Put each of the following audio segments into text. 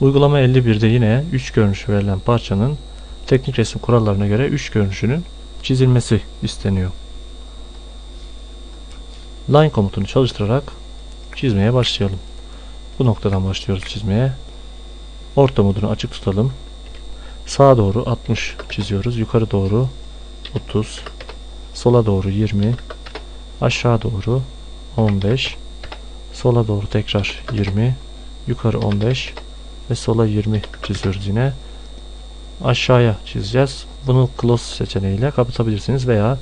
Uygulama 51'de yine 3 görünüşü verilen parçanın teknik resim kurallarına göre 3 görünüşünün çizilmesi isteniyor. Line komutunu çalıştırarak çizmeye başlayalım. Bu noktadan başlıyoruz çizmeye. Orta modunu açık tutalım. Sağa doğru 60 çiziyoruz. Yukarı doğru 30. Sola doğru 20. Aşağı doğru 15. Sola doğru tekrar 20. Yukarı 15 ve sola 20 çiziyoruz yine. Aşağıya çizeceğiz. Bunu close seçeneğiyle kapatabilirsiniz veya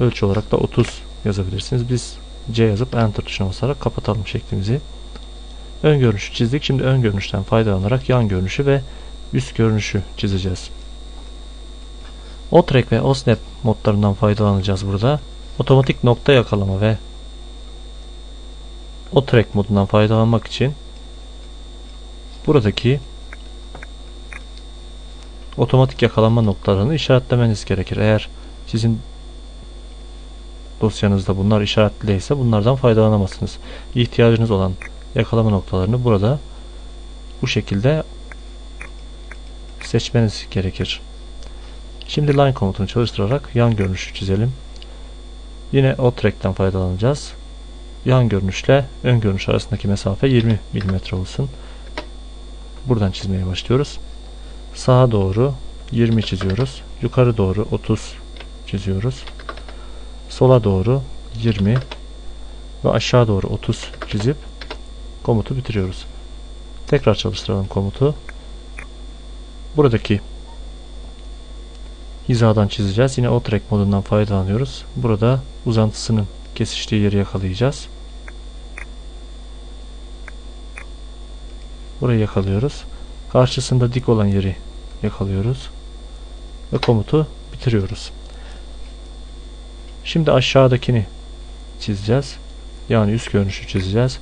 ölçü olarak da 30 yazabilirsiniz. Biz C yazıp enter tuşuna basarak kapatalım şeklimizi. Ön görünüşü çizdik. Şimdi ön görünüşten faydalanarak yan görünüşü ve üst görünüşü çizeceğiz. O-Track ve O-Snap modlarından faydalanacağız burada. Otomatik nokta yakalama ve O-Track modundan faydalanmak için buradaki otomatik yakalanma noktalarını işaretlemeniz gerekir. Eğer sizin dosyanızda bunlar işaretli değilse bunlardan faydalanamazsınız. İhtiyacınız olan yakalama noktalarını burada bu şekilde seçmeniz gerekir. Şimdi line komutunu çalıştırarak yan görünüşü çizelim. Yine o track'ten faydalanacağız. Yan görünüşle ön görünüş arasındaki mesafe 20 mm olsun. Buradan çizmeye başlıyoruz. Sağa doğru 20 çiziyoruz. Yukarı doğru 30 çiziyoruz. Sola doğru 20 ve aşağı doğru 30 çizip komutu bitiriyoruz. Tekrar çalıştıralım komutu. Buradaki hizadan çizeceğiz. Yine o track modundan faydalanıyoruz. Burada uzantısının kesiştiği yeri yakalayacağız. Burayı yakalıyoruz. Karşısında dik olan yeri yakalıyoruz. Ve komutu bitiriyoruz. Şimdi aşağıdakini çizeceğiz. Yani üst görünüşü çizeceğiz.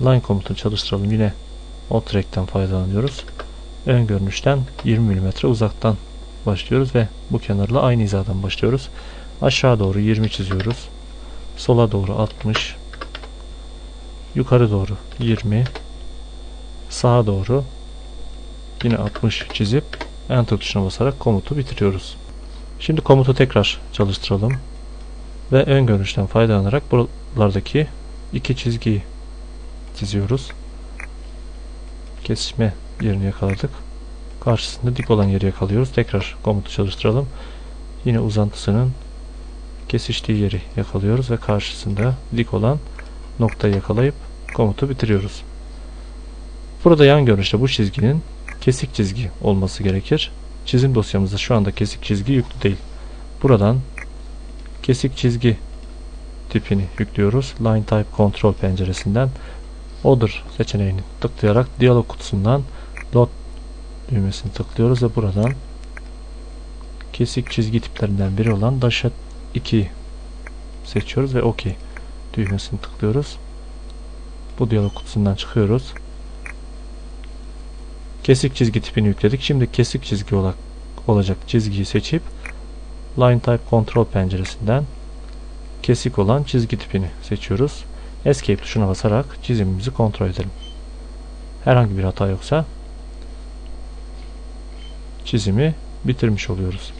Line komutunu çalıştıralım. Yine o track'ten faydalanıyoruz. Ön görünüşten 20 mm uzaktan başlıyoruz ve bu kenarla aynı hizadan başlıyoruz. Aşağı doğru 20 çiziyoruz. Sola doğru 60. Yukarı doğru 20. Sağa doğru yine 60 çizip Enter tuşuna basarak komutu bitiriyoruz. Şimdi komutu tekrar çalıştıralım. Ve ön görünüşten faydalanarak buralardaki iki çizgiyi çiziyoruz. Kesişme yerini yakaladık. Karşısında dik olan yeri yakalıyoruz. Tekrar komutu çalıştıralım. Yine uzantısının kesiştiği yeri yakalıyoruz ve karşısında dik olan noktayı yakalayıp komutu bitiriyoruz. Burada yan görünüşte bu çizginin kesik çizgi olması gerekir. Çizim dosyamızda şu anda kesik çizgi yüklü değil. Buradan kesik çizgi tipini yüklüyoruz. Line Type Control penceresinden Order seçeneğini tıklayarak diyalog kutusundan Load düğmesini tıklıyoruz ve buradan kesik çizgi tiplerinden biri olan Dashed 2 seçiyoruz ve OK düğmesini tıklıyoruz. Bu diyalog kutusundan çıkıyoruz. Kesik çizgi tipini yükledik. Şimdi kesik çizgi olarak olacak çizgiyi seçip Line Type Control penceresinden kesik olan çizgi tipini seçiyoruz. Escape tuşuna basarak çizimimizi kontrol edelim. Herhangi bir hata yoksa çizimi bitirmiş oluyoruz.